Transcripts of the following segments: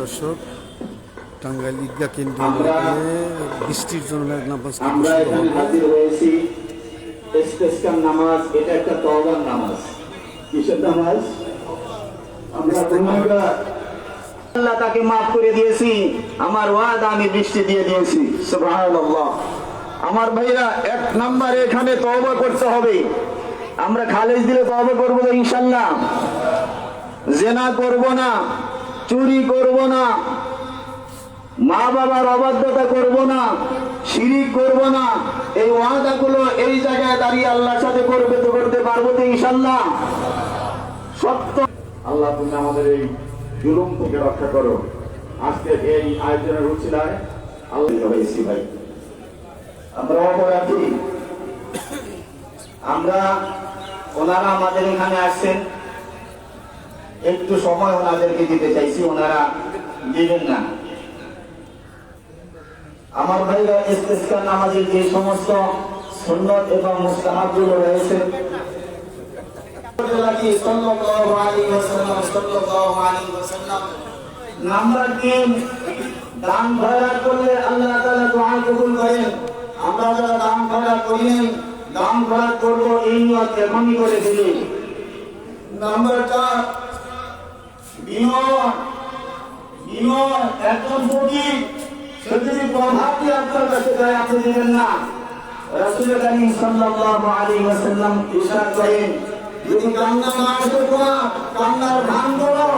দর্শক টাঙ্গাইল ঈদগাহ কেন্দ্র বৃষ্টির জন্য নামাজ আমরা এখানে হাজির হয়েছি। ইস্তেসকার নামাজ এটা একটা তওবার নামাজ। কিসের নামাজ? আমরা গুনাহগার আল্লাহ তাকে মাফ করে দিয়েছি আমার ওয়াদা আমি বৃষ্টি দিয়ে দিয়েছি। সুবহানাল্লাহ। আমার ভাইরা এক নম্বরে এখানে তওবা করতে হবে। আমরা খালেজ দিলে তওবা করব তো ইনশাআল্লাহ। জেনা করব না, চুরি করব না মা বাবার অবাধ্যতা করব না, শিরিক করব না, এই ওয়াদাগুলো এই জায়গায় দাঁড়িয়ে আল্লাহর সাথে করবে তো করতে পারব তো ইনশাল্লাহ সত্য। আল্লাহ তুমি আমাদের এই জুলুম থেকে রক্ষা করো। আজকে এই আয়োজনের উচিলায় আল্লাহ হয়েছি ভাই। আমরা আমরা ওনারা আমাদের এখানে আসছেন। একটু সময় ওনাদেরকে দিতে চাইছি, ওনারা দিবেন না। আমার ভাইরা নামাজের যে সমস্ত সুন্নত এবং মুস্তাহাবগুলো রয়েছে আমরা যারা দান খয়রাত করি দান খয়রাত করব এই নিয়ত এখনই করে দিলি। নাম্বার চার বিনয় বিনয় একজন ফকির সে যদি প্রভাবই আপনার কাছে যায় আপনি দিবেন না। রাসূল করিম সাল্লাল্লাহু আলাইহি ওয়াসাল্লাম ইরশাদ করেন যদি কান্না না আসে তোমার কান্নার ভান করো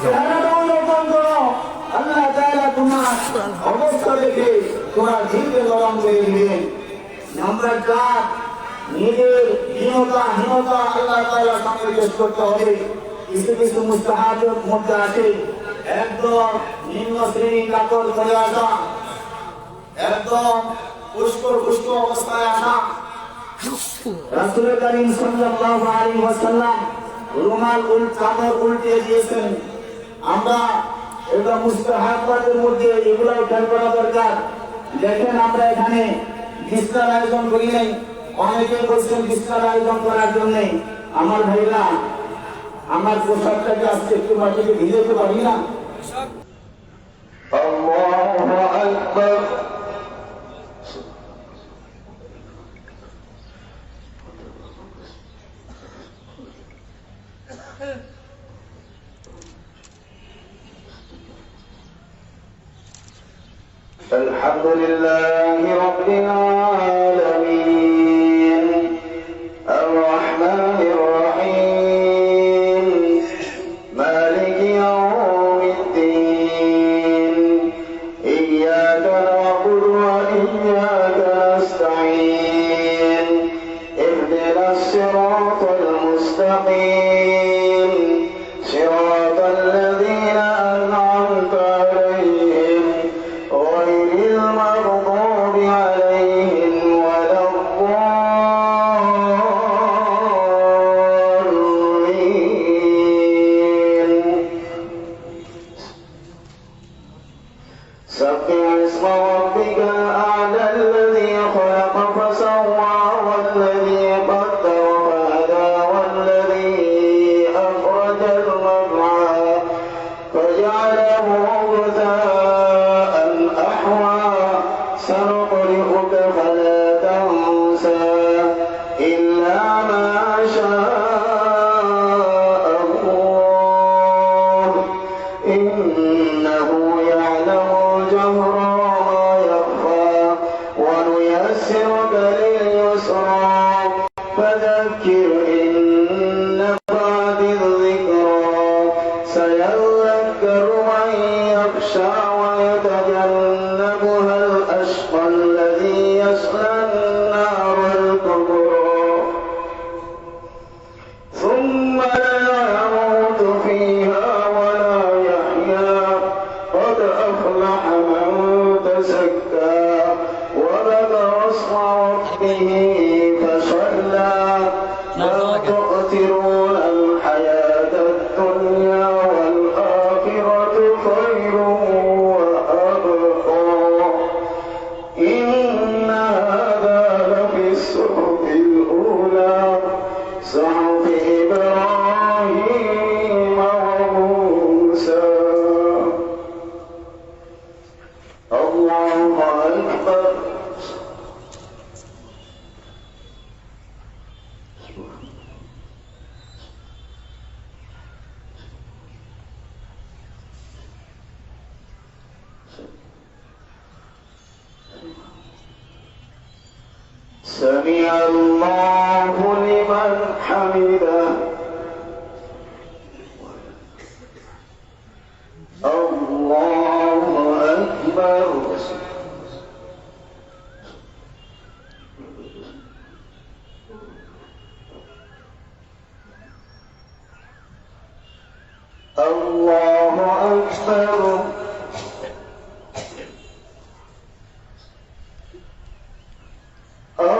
চেহারাটাও নতুন করো। আল্লাহ তাআলা তোমার অবস্থা দেখে তোমার জিলকে গরম করে দিবেন। নাম্বার চার নিজের হীনতা হীনতা আল্লাহ তাআলার সামনে পেশ করতে হবে। কিছু কিছু মুস্তাহাবের মধ্যে আছে। একদম নিম্ন শ্রেণি কাতর করে আসা। একদম পুষ্কর পুষ্ক অবস্থায় আসা। রাসূল করিম সাল্লাল্লাহু আলাইহি ওয়াসাল্লাম রুমাল উল, চাদর উল্টে দিয়েছেন। আমরা এটা মুস্তাহাবাদের মধ্যে এগুলো খেয়াল করা দরকার। দেখেন আমরা এখানে বিস্তার আয়োজন করি নাই। অনেকে বলছেন বিস্তার আয়োজন করার জন্য আমার ভাইরা, আমার পোশাকটাকে আজকে একটু মাটিতে ভিজাতে পারি না? আল্লাহু আকবার। días. سمع الله لمن حمده.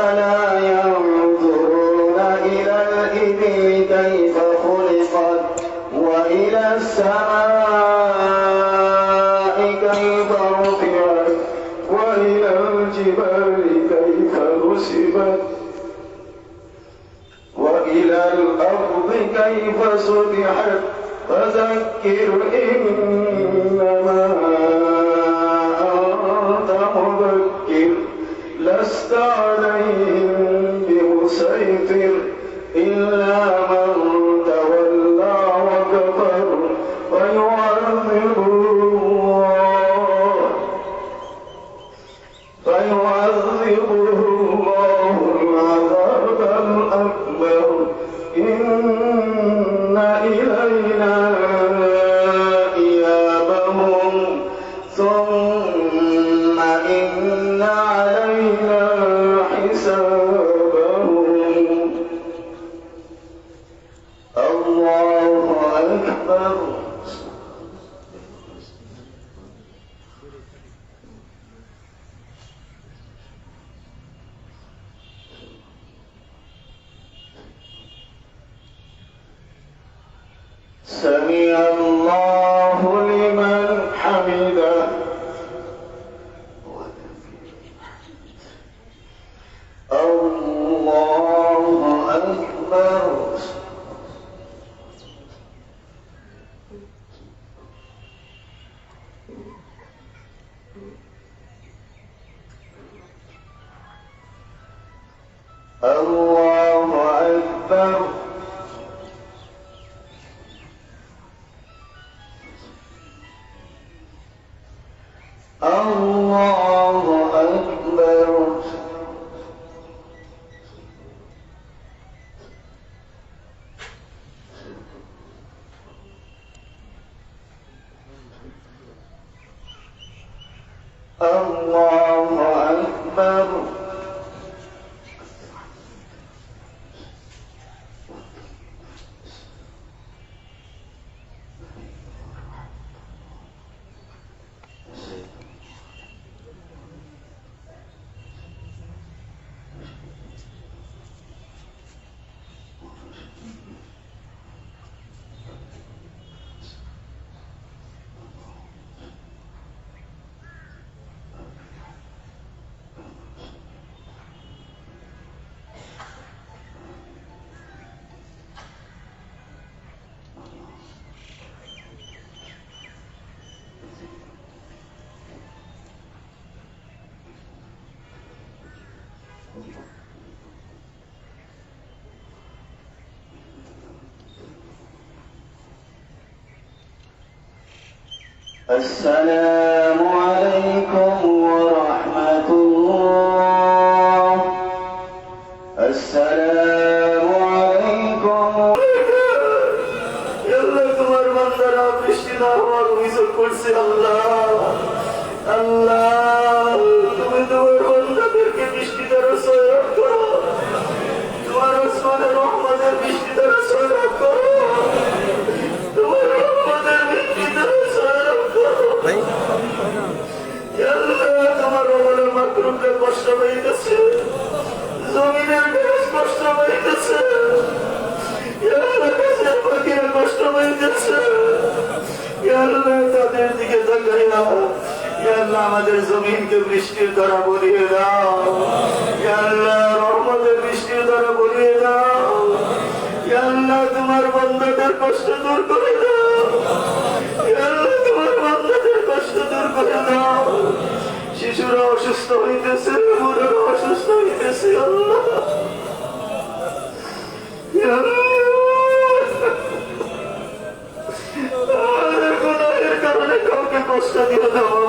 أفلا ينظرون إلى الإبل كيف خلقت وإلى السماء كيف رفعت وإلى الجبال كيف نصبت وإلى الأرض كيف سطحت فذكر إنما vida. Allah. السلام عليكم শিশুরা অসুস্থ হইতেছে বুড়ারা অসুস্থ হইতেছে। আল্লাহ কারণে কাউকে কষ্ট দিয়ে দেবো